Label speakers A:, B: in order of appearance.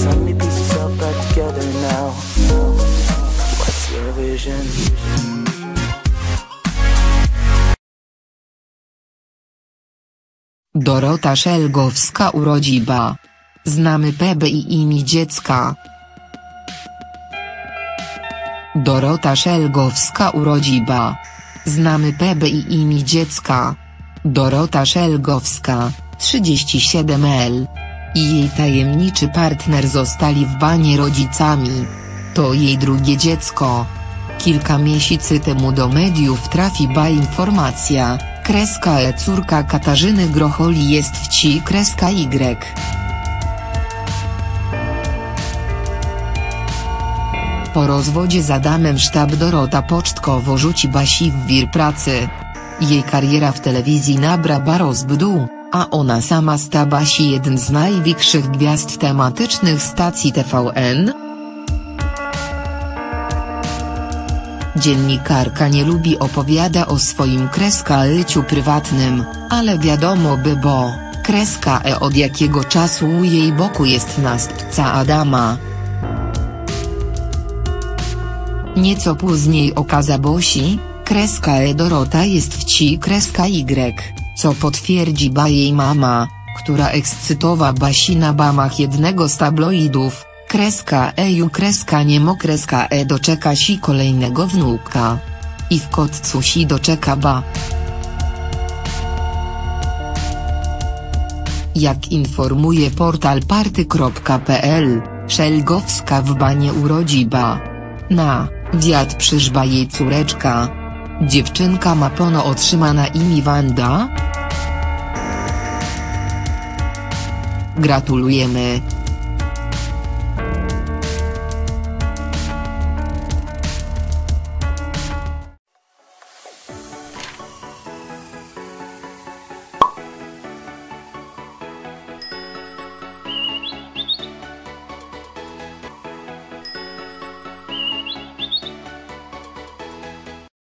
A: Back together now. What's your vision?
B: Dorota Szelgowska urodziba. Znamy Pebę i imię dziecka. Dorota Szelgowska urodziba. Znamy Pebę i imię dziecka. Dorota Szelgowska, 37L. I jej tajemniczy partner zostali w banie rodzicami. To jej drugie dziecko. Kilka miesięcy temu do mediów trafiła informacja, kreska E córka Katarzyny Grocholi jest w ci kreska Y. Po rozwodzie z Adamem sztab Dorota pocztkowo rzuci Basi w wir pracy. Jej kariera w telewizji nabrała rozbudu, a ona sama stała się jeden z największych gwiazd tematycznych stacji TVN. Dziennikarka nie lubi opowiada o swoim kreska życiu prywatnym, ale wiadomo by bo, kreska E od jakiego czasu u jej boku jest następca Adama. Nieco później okaza Bosi, kreska E Dorota jest w ci kreska Y, co potwierdzi ba jej mama, która ekscytowa Basi na bamach jednego z tabloidów, kreska E ju kreska niemo kreska E doczeka si kolejnego wnuka. I w kotcu si doczeka ba. Jak informuje portal party.pl, Szelgowska w banie urodziba. Na wiat przyżba jej córeczka. Dziewczynka ma pono otrzyma na imię Wanda? Gratulujemy.